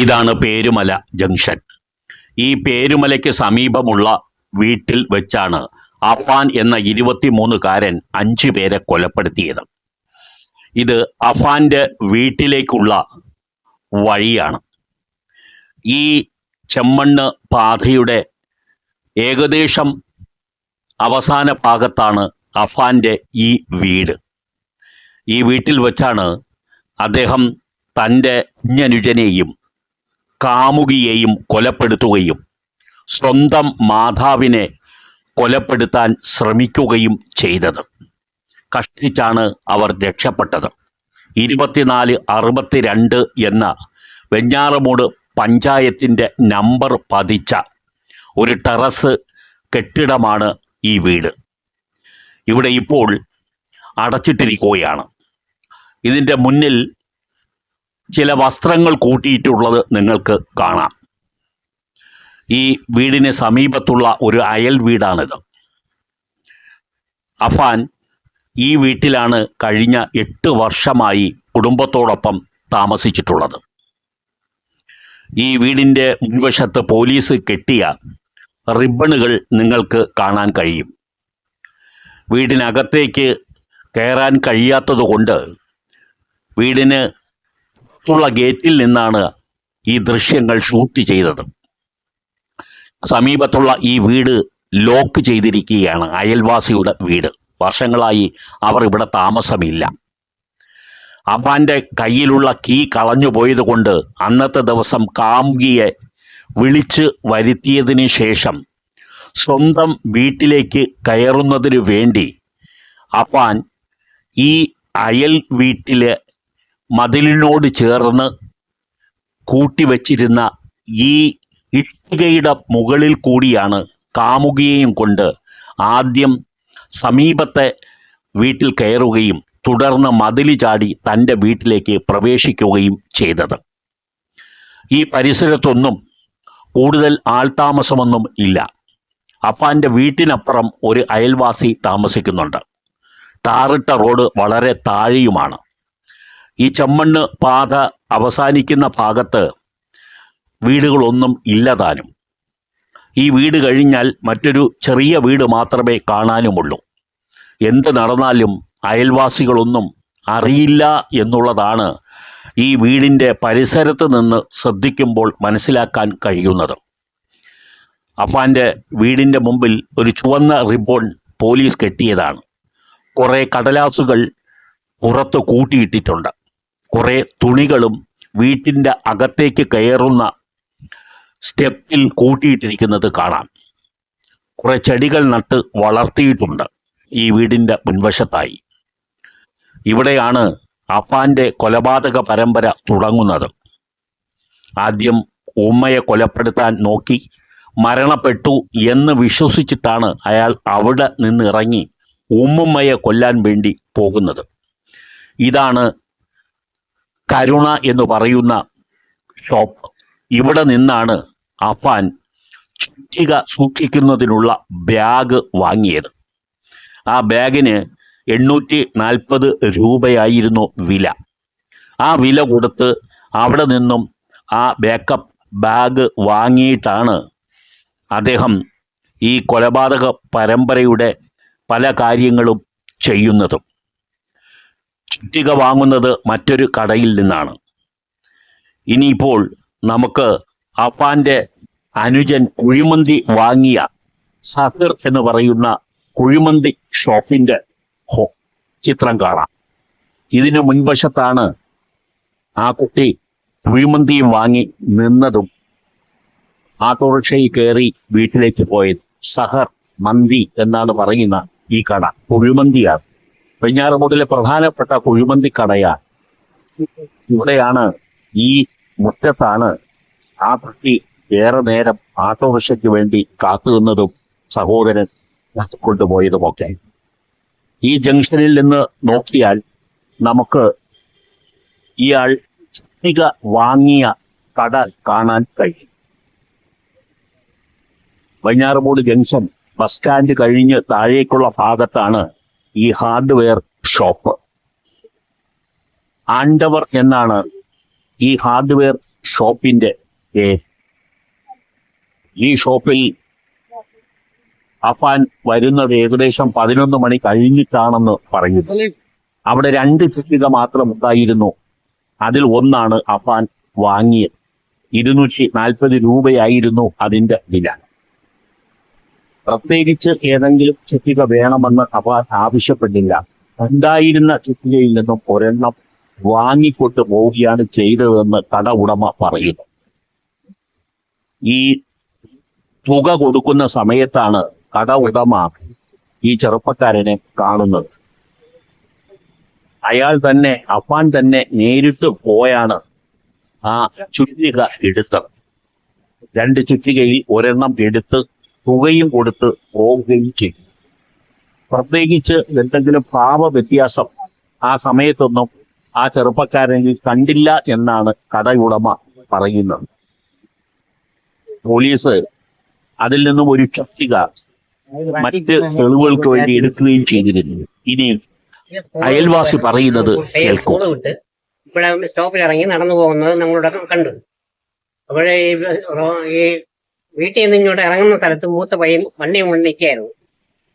ഇതാണ് പേരുമല ജംഗ്ഷൻ. ഈ പേരുമലയ്ക്ക് സമീപമുള്ള വീട്ടിൽ വെച്ചാണ് അഫാൻ എന്ന ഇരുപത്തിമൂന്നുകാരൻ അഞ്ചു പേരെ കൊലപ്പെടുത്തിയത്. ഇത് അഫാന്റെ വീട്ടിലേക്കുള്ള വഴിയാണ്. ഈ ചെമ്മണ്ണ് പാതയുടെ ഏകദേശം അവസാന ഭാഗത്താണ് അഫാന്റെ ഈ വീട്. ഈ വീട്ടിൽ വെച്ചാണ് അദ്ദേഹം തന്റെ കുഞ്ഞനുജനെയും കാമുകിയെയും കൊലപ്പെടുത്തുകയും സ്വന്തം മാതാവിനെ കൊലപ്പെടുത്താൻ ശ്രമിക്കുകയും ചെയ്തത്. കഷ്ടിച്ചാണ് അവർ രക്ഷപ്പെട്ടത്. ഇരുപത്തിനാല് അറുപത്തിരണ്ട് എന്ന വെഞ്ഞാറമൂട് പഞ്ചായത്തിന്റെ നമ്പർ പതിച്ച ഒരു ടെറസ് കെട്ടിടമാണ് ഈ വീട്. ഇവിടെ ഇപ്പോൾ അടച്ചിട്ടിരിക്കുകയാണ്. ഇതിന്റെ മുന്നിൽ ചില വസ്ത്രങ്ങൾ കൂട്ടിയിട്ടുള്ളത് നിങ്ങൾക്ക് കാണാം. ഈ വീടിന് സമീപത്തുള്ള ഒരു അയൽ വീടാണിത്. അഫാൻ ഈ വീട്ടിലാണ് കഴിഞ്ഞ എട്ട് വർഷമായി കുടുംബത്തോടൊപ്പം താമസിച്ചിട്ടുള്ളത്. ഈ വീടിന്റെ മുൻവശത്ത് പോലീസ് കെട്ടിയ റിബണുകൾ നിങ്ങൾക്ക് കാണാൻ കഴിയും. വീടിനകത്തേക്ക് കയറാൻ കഴിയാത്തതുകൊണ്ട് വീടിന് ുള്ള ഗേറ്റിൽ നിന്നാണ് ഈ ദൃശ്യങ്ങൾ ഷൂട്ട് ചെയ്തത്. സമീപത്തുള്ള ഈ വീട് ലോക്ക് ചെയ്തിരിക്കുകയാണ് അയൽവാസിയുടെ വീട്. വർഷങ്ങളായി അവർ ഇവിടെ താമസമില്ല. അപ്പാന്റെ കയ്യിലുള്ള കീ കളഞ്ഞു പോയത് കൊണ്ട് അന്നത്തെ ദിവസം കാമുകിയെ വിളിച്ച് വരുത്തിയതിന് ശേഷം സ്വന്തം വീട്ടിലേക്ക് കയറുന്നതിന് വേണ്ടി അപ്പാൻ ഈ അയൽ വീട്ടിലെ മതിലിനോട് ചേർന്ന് കൂട്ടിവച്ചിരുന്ന ഈ ഇഷ്ടികയുടെ മുകളിൽ കൂടിയാണ് കാമുകിയെയും കൊണ്ട് ആദ്യം സമീപത്തെ വീട്ടിൽ കയറുകയും തുടർന്ന് മതിൽ ചാടി തന്റെ വീട്ടിലേക്ക് പ്രവേശിക്കുകയും ചെയ്തത്. ഈ പരിസരത്തൊന്നും കൂടുതൽ ആൾതാമസമൊന്നും ഇല്ല. അപ്പാന്റെ വീട്ടിനപ്പുറം ഒരു അയൽവാസി താമസിക്കുന്നുണ്ട്. ടാറിട്ട റോഡ് വളരെ താഴെയുമാണ്. ഈ ചമ്മണ്ണ് പാത അവസാനിക്കുന്ന ഭാഗത്ത് വീടുകളൊന്നും ഇല്ലതാനും ഈ വീട് കഴിഞ്ഞാൽ മറ്റൊരു ചെറിയ വീട് മാത്രമേ കാണാനുമുള്ളൂ. എന്ത് നടന്നാലും അയൽവാസികളൊന്നും അറിയില്ല എന്നുള്ളതാണ് ഈ വീടിന്റെ പരിസരത്ത് നിന്ന് ശ്രദ്ധിക്കുമ്പോൾ മനസ്സിലാക്കാൻ കഴിയുന്നത്. അഫാന്റെ വീടിന്റെ മുമ്പിൽ ഒരു ചുവന്ന റിബോൺ പോലീസ് കെട്ടിയതാണ്. കുറേ കടലാസുകൾ പുറത്ത് കൂട്ടിയിട്ടിട്ടുണ്ട്. കുറേ തുണികളും വീട്ടിന്റെ അകത്തേക്ക് കയറുന്ന സ്റ്റെപ്പിൽ കൂട്ടിയിട്ടിരിക്കുന്നത് കാണാം. കുറേ ചെടികൾ നട്ട് വളർത്തിയിട്ടുണ്ട് ഈ വീടിന്റെ മുൻവശത്തായി. ഇവിടെയാണ് അപ്പാന്റെ കൊലപാതക പരമ്പര തുടങ്ങുന്നത്. ആദ്യം ഉമ്മയെ കൊലപ്പെടുത്താൻ നോക്കി മരണപ്പെട്ടു എന്ന് വിശ്വസിച്ചിട്ടാണ് അയാൾ അവിടെ നിന്നിറങ്ങി ഉമ്മുമ്മയെ കൊല്ലാൻ വേണ്ടി പോകുന്നത്. ഇതാണ് കരുണ എന്ന് പറയുന്ന ഷോപ്പ്. ഇവിടെ നിന്നാണ് അഫാൻ ചുറ്റിക സൂക്ഷിക്കുന്നതിനുള്ള ബാഗ് വാങ്ങിയത്. ആ ബാഗിന് എണ്ണൂറ്റി നാൽപ്പത് രൂപയായിരുന്നു വില. ആ വില കൊടുത്ത് അവിടെ നിന്നും ആ ബാക്കപ്പ് ബാഗ് വാങ്ങിയിട്ടാണ് അദ്ദേഹം ഈ കൊലപാതക പരമ്പരയുടെ പല കാര്യങ്ങളും ചെയ്യുന്നതും. ചുറ്റിക വാങ്ങുന്നത് മറ്റൊരു കടയിൽ നിന്നാണ്. ഇനിയിപ്പോൾ നമുക്ക് അഫാന്റെ അനുജൻ കുഴിമന്തി വാങ്ങിയ സഹിർ എന്ന് പറയുന്ന കുഴിമന്തി ഷോപ്പിന്റെ ചിത്രം കാണാം. ഇതിനു മുൻവശത്താണ് ആ കുട്ടി കുഴിമന്തിയും വാങ്ങി നിന്നതും ആട്ടോറിക്ഷയിൽ കയറി വീട്ടിലേക്ക് പോയത്. സഹർ മന്തി എന്നാണ് പറയുന്ന ഈ കട കുഴിമന്തിയാണ്. വെഞ്ഞാറമൂടിലെ പ്രധാനപ്പെട്ട കുഴിമന്തി കടയാണ് ഇവിടെയാണ് ഈ മുറ്റത്താണ് ആ കുട്ടി ഏറെ നേരം ആട്ടോറിക്ഷയ്ക്ക് വേണ്ടി കാത്തുനിന്നതും സഹോദരൻ കൊണ്ടുപോയതുമൊക്കെ. ഈ ജംഗ്ഷനിൽ നിന്ന് നോക്കിയാൽ നമുക്ക് ഇയാൾ ചുറ്റിക വാങ്ങിയ കട കാണാൻ കഴിയും. വൈഞ്ഞാറമൂട് ജംഗ്ഷൻ ബസ് സ്റ്റാൻഡ് കഴിഞ്ഞ് താഴേക്കുള്ള ഭാഗത്താണ് ഈ ഹാർഡ്വെയർ ഷോപ്പ്. ആണ്ടവർ എന്നാണ് ഈ ഹാർഡ്വെയർ ഷോപ്പിന്റെ പേര്. ഈ ഷോപ്പിൽ അഫാൻ വരുന്നത് ഏകദേശം പതിനൊന്ന് മണി കഴിഞ്ഞിട്ടാണെന്ന് പറയുന്നു. അവിടെ രണ്ട് ചുറ്റിക മാത്രം ഉണ്ടായിരുന്നു. അതിൽ ഒന്നാണ് അഫാൻ വാങ്ങിയത്. ഇരുന്നൂറ്റി നാൽപ്പത് രൂപയായിരുന്നു അതിന്റെ വില. പ്രത്യേകിച്ച് ഏതെങ്കിലും ചുറ്റിക വേണമെന്ന് അവർ ആവശ്യപ്പെട്ടില്ല. ഉണ്ടായിരുന്ന ചുറ്റികയിൽ നിന്നും ഒരെണ്ണം വാങ്ങിക്കൊണ്ട് പോവുകയാണ് ചെയ്തതെന്ന് കട ഉടമ പറയുന്നു. ഈ തുക കൊടുക്കുന്ന സമയത്താണ് കട ഉടമ ഈ ചെറുപ്പക്കാരനെ കാണുന്നത്. അയാൾ തന്നെ അപ്പാൻ തന്നെ നേരിട്ട് പോയാണ് ആ ചുറ്റിക എടുത്തത്. രണ്ട് ചുറ്റികയിൽ ഒരെണ്ണം എടുത്ത് തുകയും കൊടുത്ത് പോവുകയും ചെയ്തു. പ്രത്യേകിച്ച് എന്തെങ്കിലും ഭാവ വ്യത്യാസം ആ സമയത്തൊന്നും ആ ചെറുപ്പക്കാരനിൽ കണ്ടില്ല എന്നാണ് കടയുടമ പറയുന്നത്. പോലീസ് അതിൽ നിന്നും ഒരു ചുറ്റിക മറ്റ് തെളിവുകൾക്ക് വേണ്ടി എടുക്കുകയും ചെയ്തിരുന്നു. ഇനി അയൽവാസി പറയുന്നത് കേൾക്കും. ഇവിടെ സ്റ്റോപ്പിൽ ഇറങ്ങി നടന്നു പോകുന്നത് നമ്മളുടെ കണ്ടു. അപ്പോഴേ ഈ വീട്ടിൽ നിന്ന് ഇങ്ങോട്ട് ഇറങ്ങുന്ന സ്ഥലത്ത് മൂത്ത പയ്യൻ വണ്ടി കൊണ്ട് നിൽക്കായിരുന്നു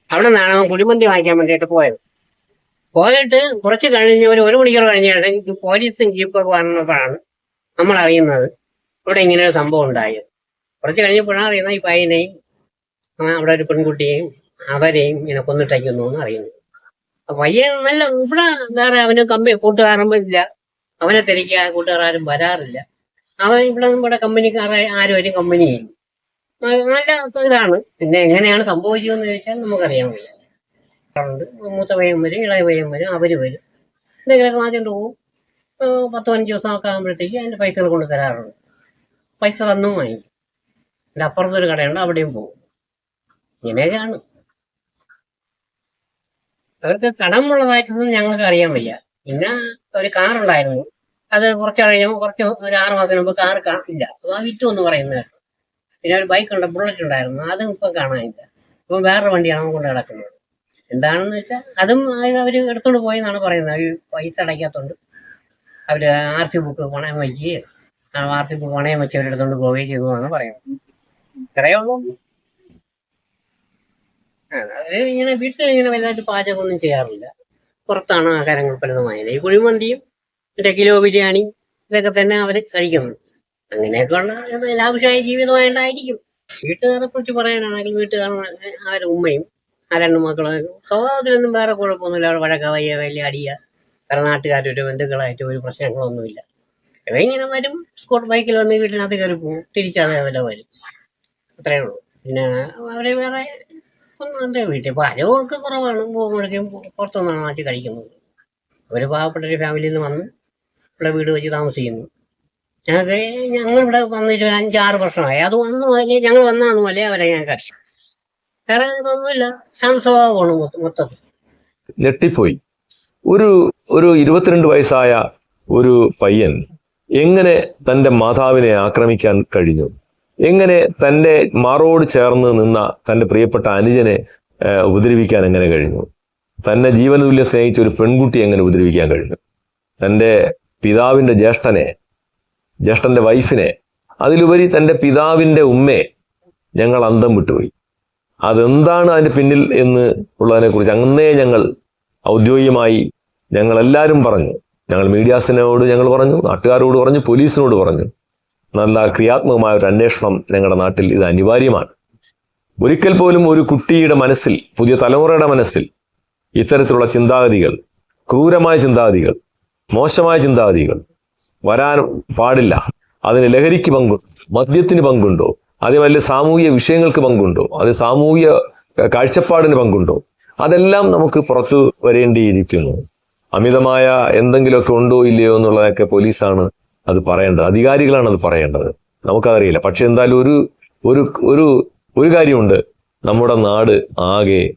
അവിടെ നിന്നാണ് അവൻ കുഴിമന്തി വാങ്ങിക്കാൻ വേണ്ടിയിട്ട് പോയത്. പോയിട്ട് കുറച്ച് കഴിഞ്ഞ് ഒരു ഒരു മണിക്കൂർ കഴിഞ്ഞിട്ട് പോലീസും ജീപ്പൊക്കെ വന്നപ്പോഴാണ് നമ്മൾ അറിയുന്നത് ഇവിടെ ഇങ്ങനെ ഒരു സംഭവം ഉണ്ടായത്. കുറച്ച് കഴിഞ്ഞപ്പോഴാണ് അറിയുന്നത് ഈ പയ്യനെയും അവിടെ ഒരു പെൺകുട്ടിയെയും അവരെയും ഇങ്ങനെ കൊന്നിട്ടയ്ക്കുന്നു എന്ന് അറിയുന്നു പയ്യൻ നല്ല ഇവിടെ വേറെ അവന് കമ്പനി കൂട്ടുകാരും ഇല്ല. അവനെ തിരിക്കുക കൂട്ടുകാരും വരാറില്ല. അവൻ ഇവിടെ നമ്മുടെ കമ്പനിക്കാരെ ആരും ഒരു കമ്പനിയും നല്ല ഇതാണ് പിന്നെ എങ്ങനെയാണ് സംഭവിച്ചതെന്ന് ചോദിച്ചാൽ നമുക്കറിയാൻ വയ്യ. കറണ്ട് മൂത്ത പയ്യൻ വരും ഇളയ പയ്യൻ വരും അവർ വരും. എന്തെങ്കിലുമൊക്കെ വാങ്ങിച്ചോണ്ട് പോകും പത്ത് പതിനഞ്ച് ദിവസം ഒക്കെ ആകുമ്പോഴത്തേക്ക് അതിന്റെ പൈസകൾ കൊണ്ട് തരാറുണ്ട്. പൈസ തന്നും വാങ്ങിക്കും. എന്റെ അപ്പുറത്തൊരു കടയുണ്ട് അവിടെയും പോകും ഇങ്ങനെയൊക്കെയാണ്. അവർക്ക് കടമുള്ളതായിട്ടൊന്നും ഞങ്ങൾക്ക് അറിയാൻ വയ്യ. പിന്നെ ഒരു കാറുണ്ടായിരുന്നു. അത് കുറച്ച് കഴിയുമ്പോൾ കുറച്ച് ഒരു ആറ് മാസം മുമ്പ് കാർ അപ്പൊ ആ വിറ്റു എന്ന് പറയുന്നത് പിന്നെ ഒരു ബൈക്ക് ഉണ്ട് ബുള്ളറ്റ് ഉണ്ടായിരുന്നു. അതും ഇപ്പൊ കാണാനില്ല. ഇപ്പൊ വേറെ വണ്ടിയാണ് കൊണ്ട് കിടക്കുന്നത് എന്താണെന്ന് വെച്ചാൽ അതും അവർ അവർ എടുത്തോണ്ട് പോയി പറയുന്നത്. അവർ പൈസ അടയ്ക്കാത്തോണ്ട് അവർ ആർ സി ബുക്ക് പണയം വയ്ക്കുകയും ആർ സി ബുക്ക് പണയം വെച്ച് അവരെടുത്തോണ്ട് പോവുകയും ചെയ്തു എന്നാണ് പറയുന്നത്. ഇത്രയേ ഉള്ളൂ. അത് ഇങ്ങനെ വീട്ടിൽ ഇങ്ങനെ വലുതായിട്ട് പാചകമൊന്നും ചെയ്യാറില്ല. പുറത്താണ് ആഹാരങ്ങൾ പലതും വാങ്ങിയത് ഈ കുഴിമന്തിയും മറ്റേ കിലോ ബിരിയാണി ഇതൊക്കെ തന്നെ അവർ കഴിക്കുന്നു അങ്ങനെയൊക്കെയുള്ള ലാഭിഷമായ ജീവിതമായിട്ടായിരിക്കും വീട്ടുകാരെ കുറിച്ച് പറയാനാണെങ്കിൽ വീട്ടുകാരൻ അവരുടെ ഉമ്മയും ആ രണ്ട് മക്കളും സ്വഭാവത്തിലൊന്നും വേറെ കുഴപ്പമൊന്നുമില്ല. അവിടെ വഴക്ക വയ്യ വലിയ അടിയ വേറെ നാട്ടുകാരൊരു ബന്ധുക്കളായിട്ട് ഒരു പ്രശ്നങ്ങളൊന്നുമില്ല. ഇങ്ങനെ വരും സ്കൂട്ടർ ബൈക്കിൽ വന്ന് വീട്ടിനകത്ത് കയറി പോകും തിരിച്ചതേപോലെ വരും. അത്രയേ ഉള്ളൂ. പിന്നെ അവരെ വേറെ ഒന്നും എന്താ വീട്ടിൽ പാചകമൊക്കെ കുറവാണ്. പോകുമ്പോഴേക്കും പുറത്തുനിന്നാണ് വാങ്ങിച്ച് കഴിക്കുന്നത് അവർ പാവപ്പെട്ട ഒരു ഫാമിലിയിൽ നിന്ന് വന്ന് ഇവിടെ വീട് വെച്ച് താമസിക്കുന്നു. ഞങ്ങൾക്ക് ഞങ്ങൾ ഇവിടെ വന്നിട്ട് അഞ്ചാറ് വർഷമായി. അത് വന്നു മുതലേ ഞങ്ങൾ വന്നാന്ന് മുതലേ അവരെ ഞങ്ങൾക്ക് അറിയാം വേറെ ഇതൊന്നുമില്ല. ശാന്ത സ്വഭാവമാണ് മൊത്ത- മൊത്തത്തിൽ ഞെട്ടിപ്പോയി. ഒരു ഒരു ഇരുപത്തിരണ്ട് വയസ്സായ ഒരു പയ്യൻ എങ്ങനെ തന്റെ മാതാവിനെ ആക്രമിക്കാൻ കഴിഞ്ഞു? എങ്ങനെ തന്റെ മാറോട് ചേർന്ന് നിന്ന തന്റെ പ്രിയപ്പെട്ട അനുജനെ ഉപദ്രവിക്കാൻ എങ്ങനെ കഴിഞ്ഞു? തന്നെ ജീവനതുല്യം സ്നേഹിച്ച ഒരു പെൺകുട്ടി എങ്ങനെ ഉപദ്രവിക്കാൻ കഴിഞ്ഞു? തന്റെ പിതാവിന്റെ ജ്യേഷ്ഠനെ ജ്യേഷ്ഠന്റെ വൈഫിനെ അതിലുപരി തന്റെ പിതാവിന്റെ ഉമ്മയെ ഞങ്ങൾ അന്തം വിട്ടുപോയി. അതെന്താണ് അതിന്റെ പിന്നിൽ എന്ന് ഉള്ളതിനെ കുറിച്ച് അന്നേ ഞങ്ങൾ ഔദ്യോഗികമായി ഞങ്ങൾ എല്ലാവരും പറഞ്ഞു. ഞങ്ങൾ മീഡിയാസിനോട് ഞങ്ങൾ പറഞ്ഞു നാട്ടുകാരോട് പറഞ്ഞു പോലീസിനോട് പറഞ്ഞു. നല്ല ക്രിയാത്മകമായ ഒരു അന്വേഷണം ഞങ്ങളുടെ നാട്ടിൽ ഇത് അനിവാര്യമാണ്. ഒരിക്കൽ പോലും ഒരു കുട്ടിയുടെ മനസ്സിൽ പുതിയ തലമുറയുടെ മനസ്സിൽ ഇത്തരത്തിലുള്ള ചിന്താഗതികൾ ക്രൂരമായ ചിന്താഗതികൾ മോശമായ ചിന്താഗതികൾ വരാൻ പാടില്ല. അതിന് ലഹരിക്ക് പങ്കുണ്ടോ മദ്യത്തിന് പങ്കുണ്ടോ? അതേപോലെ സാമൂഹിക വിഷയങ്ങൾക്ക് പങ്കുണ്ടോ? അത് സാമൂഹ്യ കാഴ്ചപ്പാടിന് പങ്കുണ്ടോ? അതെല്ലാം നമുക്ക് പുറത്തു വരേണ്ടിയിരിക്കുന്നു. അമിതമായ എന്തെങ്കിലുമൊക്കെ ഉണ്ടോ ഇല്ലയോ എന്നുള്ളതൊക്കെ പോലീസാണ് അത് പറയേണ്ടത്. അധികാരികളാണ് അത് പറയേണ്ടത്. നമുക്കതറിയില്ല. പക്ഷെ എന്തായാലും ഒരു ഒരു ഒരു ഒരു കാര്യമുണ്ട്. നമ്മുടെ നാട് ആകെ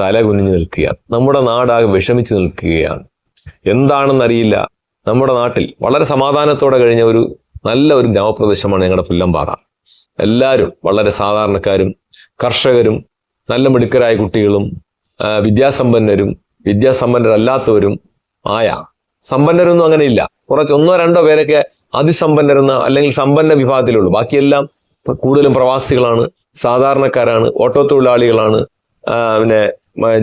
തല കുനിഞ്ഞു നിൽക്കുകയാണ്. നമ്മുടെ നാടാകെ വിഷമിച്ച് നിൽക്കുകയാണ്. എന്താണെന്നറിയില്ല. നമ്മുടെ നാട്ടിൽ വളരെ സമാധാനത്തോടെ കഴിഞ്ഞ ഒരു നല്ല ഒരു ഗ്രാമപ്രദേശമാണ് ഞങ്ങളുടെ പുല്ലമ്പാറ. എല്ലാവരും വളരെ സാധാരണക്കാരും കർഷകരും നല്ല മിടുക്കരായ കുട്ടികളും വിദ്യാസമ്പന്നരും വിദ്യാസമ്പന്നരല്ലാത്തവരും ആയ സമ്പന്നരൊന്നും അങ്ങനെ ഇല്ല കുറച്ച് ഒന്നോ രണ്ടോ പേരൊക്കെ അതിസമ്പന്നരെന്ന അല്ലെങ്കിൽ സമ്പന്ന വിഭാഗത്തിലുള്ളൂ. ബാക്കിയെല്ലാം കൂടുതലും പ്രവാസികളാണ് സാധാരണക്കാരാണ് ഓട്ടോ തൊഴിലാളികളാണ് പിന്നെ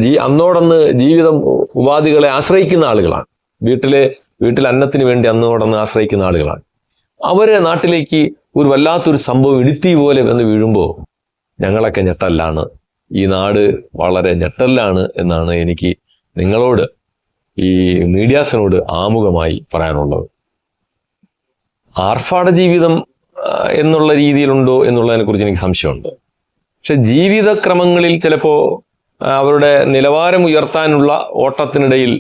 ജീ അന്നോടന്ന് ജീവിതം ഉപാധികളെ ആശ്രയിക്കുന്ന ആളുകളാണ്. വീട്ടിലെ വീട്ടിൽ അന്നത്തിന് വേണ്ടി അന്ന് അന്നോടന്ന് ആശ്രയിക്കുന്ന ആളുകളാണ്. അവരെ നാട്ടിലേക്ക് ഒരു വല്ലാത്തൊരു സംഭവം ഇടുത്തി പോലെ വന്ന് വീഴുമ്പോൾ ഞങ്ങളൊക്കെ ഞെട്ടല്ലാണ്. ഈ നാട് വളരെ ഞെട്ടല്ലാണ് എന്നാണ് എനിക്ക് നിങ്ങളോട് ഈ മീഡിയാസിനോട് ആമുഖമായി പറയാനുള്ളത്. ആർഭാട ജീവിതം എന്നുള്ള രീതിയിലുണ്ടോ എന്നുള്ളതിനെ കുറിച്ച് എനിക്ക് സംശയമുണ്ട്. പക്ഷെ ജീവിതക്രമങ്ങളിൽ ചിലപ്പോൾ അവരുടെ നിലവാരം ഉയർത്താനുള്ള ഓട്ടത്തിനിടയിൽ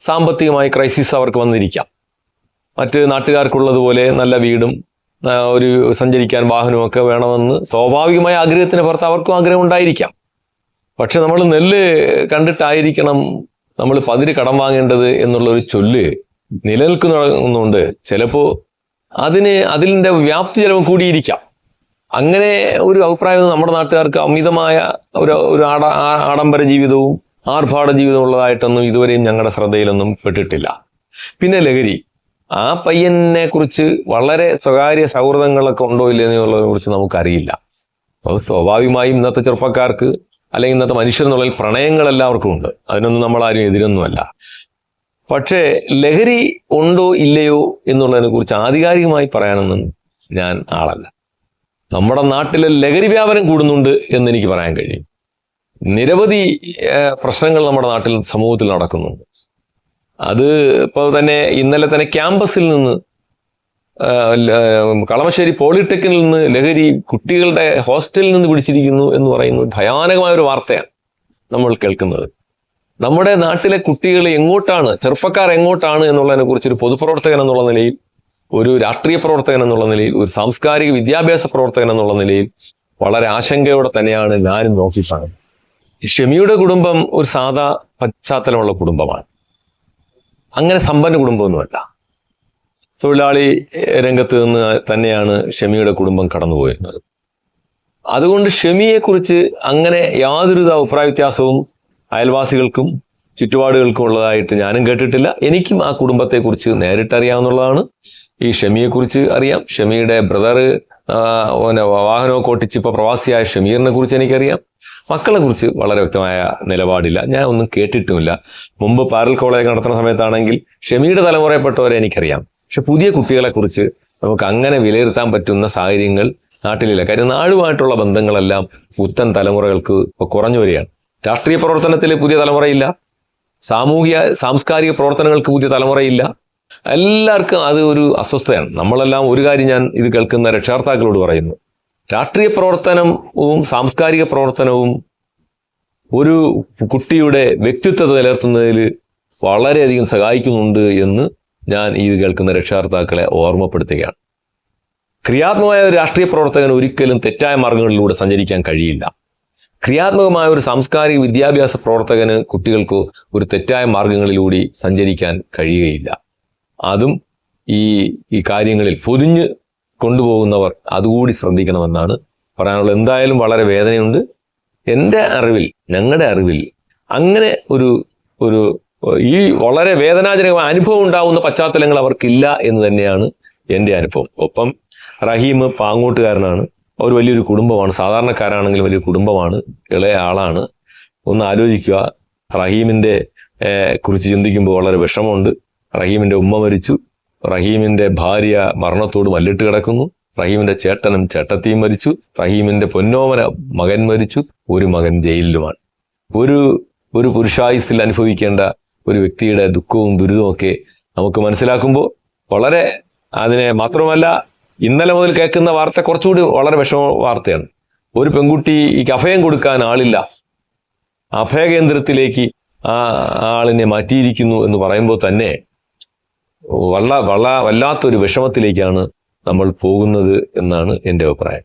സാമ്പത്തികമായി ക്രൈസിസ് അവർക്ക് വന്നിരിക്കാം. മറ്റ് നാട്ടുകാർക്കുള്ളതുപോലെ നല്ല വീടും ഒരു സഞ്ചരിക്കാൻ വാഹനമൊക്കെ വേണമെന്ന് സ്വാഭാവികമായ ആഗ്രഹത്തിന് പുറത്ത് അവർക്കും ആഗ്രഹം ഉണ്ടായിരിക്കാം. പക്ഷെ നമ്മൾ നെല്ല് കണ്ടിട്ടായിരിക്കണം നമ്മൾ പതിര് കടം വാങ്ങേണ്ടത് എന്നുള്ളൊരു ചൊല്ല് നിലനിൽക്കുന്നുണ്ട്. ചിലപ്പോൾ അതിന് അതിന്റെ വ്യാപ്തി ചിലവ് കൂടിയിരിക്കാം. അങ്ങനെ ഒരു അഭിപ്രായം നമ്മുടെ നാട്ടുകാർക്ക് അമിതമായ ഒരു ഒരു ആഡ ആഡംബര ജീവിതവും ആർഭാട ജീവിതമുള്ളതായിട്ടൊന്നും ഇതുവരെയും ഞങ്ങളുടെ ശ്രദ്ധയിലൊന്നും പെട്ടിട്ടില്ല. പിന്നെ ലഹരി. ആ പയ്യനെ കുറിച്ച് വളരെ സ്വകാര്യ സൗഹൃദങ്ങളൊക്കെ ഉണ്ടോ ഇല്ലെന്നുള്ളതിനെ കുറിച്ച് നമുക്കറിയില്ല. അപ്പോൾ സ്വാഭാവികമായും ഇന്നത്തെ ചെറുപ്പക്കാർക്ക് അല്ലെങ്കിൽ ഇന്നത്തെ മനുഷ്യരെന്നുള്ളതിൽ പ്രണയങ്ങൾ എല്ലാവർക്കും ഉണ്ട്. അതിനൊന്നും നമ്മൾ ആരും എതിരൊന്നുമല്ല. പക്ഷേ ലഹരി ഉണ്ടോ ഇല്ലയോ എന്നുള്ളതിനെ കുറിച്ച് ആധികാരികമായി പറയാനൊന്നും ഞാൻ ആളല്ല. നമ്മുടെ നാട്ടിലെ ലഹരി വ്യാപനം കൂടുന്നുണ്ട് എന്ന് എനിക്ക് പറയാൻ കഴിയും. നിരവധി പ്രശ്നങ്ങൾ നമ്മുടെ നാട്ടിൽ സമൂഹത്തിൽ നടക്കുന്നുണ്ട്. അത് ഇപ്പോൾ തന്നെ ഇന്നലെ തന്നെ ക്യാമ്പസിൽ നിന്ന് കളമശ്ശേരി പോളിടെക്നിൽ നിന്ന് ലഹരി കുട്ടികളുടെ ഹോസ്റ്റലിൽ നിന്ന് പിടിച്ചിരിക്കുന്നു എന്ന് പറയുന്ന ഭയാനകമായ ഒരു വാർത്തയാണ് നമ്മൾ കേൾക്കുന്നത്. നമ്മുടെ നാട്ടിലെ കുട്ടികൾ എങ്ങോട്ടാണ് ചെറുപ്പക്കാർ എങ്ങോട്ടാണ് എന്നുള്ളതിനെ കുറിച്ച് ഒരു പൊതുപ്രവർത്തകൻ എന്നുള്ള നിലയിൽ ഒരു രാഷ്ട്രീയ പ്രവർത്തകൻ എന്നുള്ള നിലയിൽ ഒരു സാംസ്കാരിക വിദ്യാഭ്യാസ പ്രവർത്തകൻ എന്നുള്ള നിലയിൽ വളരെ ആശങ്കയോടെ തന്നെയാണ് ഞാനും നോക്കിക്കാണുന്നത്. ഷെമിയുടെ കുടുംബം ഒരു സാധാ പശ്ചാത്തലമുള്ള കുടുംബമാണ്. അങ്ങനെ സമ്പന്ന കുടുംബമൊന്നുമല്ല. തൊഴിലാളി രംഗത്ത് നിന്ന് തന്നെയാണ് ഷെമിയുടെ കുടുംബം കടന്നുപോയിരുന്നത് അതുകൊണ്ട് ഷമിയെക്കുറിച്ച് അങ്ങനെ യാതൊരുവിധ അഭിപ്രായ വ്യത്യാസവും അയൽവാസികൾക്കും ചുറ്റുപാടുകൾക്കും ഉള്ളതായിട്ട് ഞാനും കേട്ടിട്ടില്ല. എനിക്കും ആ കുടുംബത്തെക്കുറിച്ച് നേരിട്ടറിയാവുന്നതാണ്. ഈ ഷമിയെക്കുറിച്ച് അറിയാം. ഷെമിയുടെ ബ്രദർ വാഹനമൊക്കെ ഓട്ടിച്ച് ഇപ്പോൾ പ്രവാസിയായ ഷമീറിനെ കുറിച്ച് എനിക്കറിയാം. മക്കളെ കുറിച്ച് വളരെ വ്യക്തമായ നിലപാടില്ല. ഞാൻ ഒന്നും കേട്ടിട്ടുമില്ല. മുമ്പ് പാരൽ കോളേജ് നടത്തുന്ന സമയത്താണെങ്കിൽ ഷെമിയുടെ തലമുറയിൽപ്പെട്ടവരെ എനിക്കറിയാം. പക്ഷെ പുതിയ കുട്ടികളെ കുറിച്ച് നമുക്ക് അങ്ങനെ വിലയിരുത്താൻ പറ്റുന്ന സാഹചര്യങ്ങൾ നാട്ടിലില്ല. കാര്യം നാടുമായിട്ടുള്ള ബന്ധങ്ങളെല്ലാം പുത്തൻ തലമുറകൾക്ക് ഇപ്പോൾ കുറഞ്ഞു വരികയാണ്. രാഷ്ട്രീയ പ്രവർത്തനത്തിൽ പുതിയ തലമുറയില്ല. സാമൂഹിക സാംസ്കാരിക പ്രവർത്തനങ്ങൾക്ക് പുതിയ തലമുറയില്ല. എല്ലാവർക്കും അത് ഒരു അസ്വസ്ഥയാണ് നമ്മളെല്ലാം ഒരു കാര്യം ഞാൻ ഇത് കേൾക്കുന്ന രക്ഷാർത്താക്കളോട് പറയുന്നു. രാഷ്ട്രീയ പ്രവർത്തനവും സാംസ്കാരിക പ്രവർത്തനവും ഒരു കുട്ടിയുടെ വ്യക്തിത്വത്തെ നിലനിർത്തുന്നതിൽ വളരെയധികം സഹായിക്കുന്നുണ്ട് എന്ന് ഞാൻ ഇത് കേൾക്കുന്ന രക്ഷാകർത്താക്കളെ ഓർമ്മപ്പെടുത്തുകയാണ്. ക്രിയാത്മകമായ ഒരു രാഷ്ട്രീയ പ്രവർത്തകന് ഒരിക്കലും തെറ്റായ മാർഗങ്ങളിലൂടെ സഞ്ചരിക്കാൻ കഴിയില്ല. ക്രിയാത്മകമായ ഒരു സാംസ്കാരിക വിദ്യാഭ്യാസ പ്രവർത്തകന് കുട്ടികൾക്ക് ഒരു തെറ്റായ മാർഗങ്ങളിലൂടെ സഞ്ചരിക്കാൻ കഴിയുകയില്ല. അതും ഈ ഈ കാര്യങ്ങളിൽ പൊതിഞ്ഞ് കൊണ്ടുപോകുന്നവർ അതുകൂടി ശ്രദ്ധിക്കണമെന്നാണ് പറയാനുള്ളത്. എന്തായാലും വളരെ വേദനയുണ്ട്. എന്റെ അറിവിൽ ഞങ്ങളുടെ അറിവിൽ അങ്ങനെ ഒരു ഒരു ഈ വളരെ വേദനാജനകമായ അനുഭവം ഉണ്ടാവുന്ന പശ്ചാത്തലങ്ങൾ അവർക്കില്ല എന്ന് തന്നെയാണ് എന്റെ അനുഭവം. ഒപ്പം റഹീം പാങ്ങോട്ടുകാരനാണ്. ഒരു വലിയൊരു കുടുംബമാണ്. സാധാരണക്കാരാണെങ്കിലും വലിയ കുടുംബമാണ്. ഇളയ ആളാണ്. ഒന്ന് ആലോചിക്കുക. റഹീമിന്റെ കുറിച്ച് ചിന്തിക്കുമ്പോൾ വളരെ വിഷമമുണ്ട്. റഹീമിന്റെ ഉമ്മ മരിച്ചു. റഹീമിന്റെ ഭാര്യ മരണത്തോട് മല്ലിട്ട് കിടക്കുന്നു. റഹീമിന്റെ ചേട്ടനും ചേട്ടത്തിയും മരിച്ചു. റഹീമിന്റെ പൊന്നോമന മകൻ മരിച്ചു. ഒരു മകൻ ജയിലിലുമാണ്. ഒരു ഒരു പുരുഷായുസിൽ അനുഭവിക്കേണ്ട ഒരു വ്യക്തിയുടെ ദുഃഖവും ദുരിതവും ഒക്കെ നമുക്ക് മനസ്സിലാക്കുമ്പോൾ വളരെ അതിനെ മാത്രമല്ല ഇന്നലെ മുതൽ കേൾക്കുന്ന വാർത്ത കുറച്ചുകൂടി വളരെ വിഷമ വാർത്തയാണ്. ഒരു പെൺകുട്ടി ഈ അഭയം കൊടുക്കാൻ ആളില്ല. അഭയകേന്ദ്രത്തിലേക്ക് ആ ആളിനെ മാറ്റിയിരിക്കുന്നു എന്ന് പറയുമ്പോൾ തന്നെ വല്ല വള വല്ലാത്തൊരു വിഷമത്തിലേക്കാണ് നമ്മൾ പോകുന്നത് എന്നാണ് എന്റെ അഭിപ്രായം.